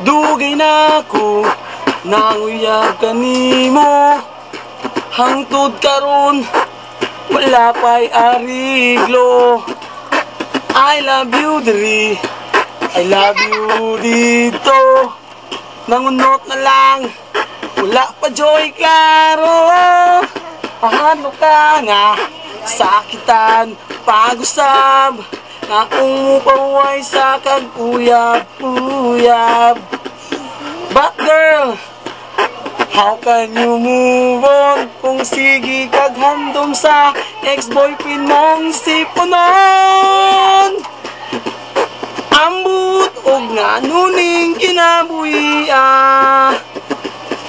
Dugay na ako Nanguyag kanimo Hangtod karon Wala pa'y ariglo. I love you diri I love you dito. Nangunot na lang Wala pa joy klaro. Ahano ka nga Sakitan Pagusab Nga umupaway sa kaguyab-uyab But girl How can you move on Kung sige kag handom sa Ex-boyfriend mong si Punon Ambut og nga nuning kinabuhi ah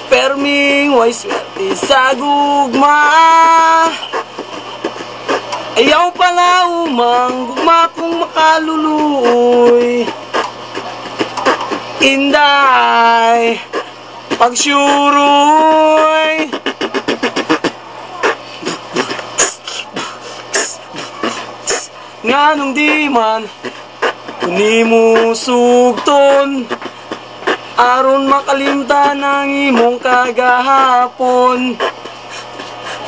Perming way swerte sa gugma. Ayaw pala umang gugma kung makaluluoy Inday. Pagsyuroy Nga nung di man Kuni mo sugton Aron makalimtan ang imong kagahapon.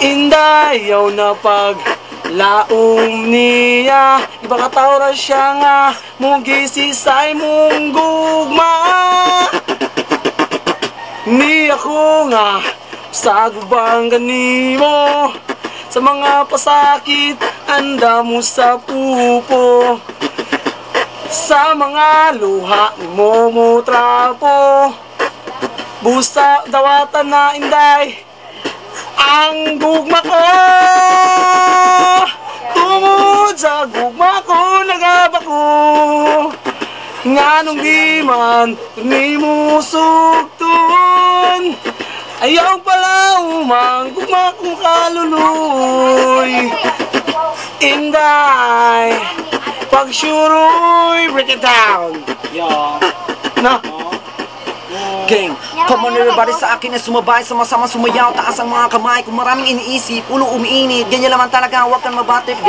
Indayaw na pag laom niya Iba katawra siya nga Mugi sa imong gugma. Ni ako nga sa gubang ganimo Sa mga pasakit anda mo sa pupo. Sa mga luha ni Momo Trapo Busa dawatan na inday Ang gugma ko Nga nung di man ni mo sugton Ayaw pala umang gugma kong kaluluy. Inday Pagsyuroy Break it down. Yeah. Na. Gang, come on everybody sa akin na sumabay Sama-sama sumayaw, taas ang mga kamay. Kung maraming iniisip, ulo umiinit. Ganyan naman talaga, huwag kang mabatid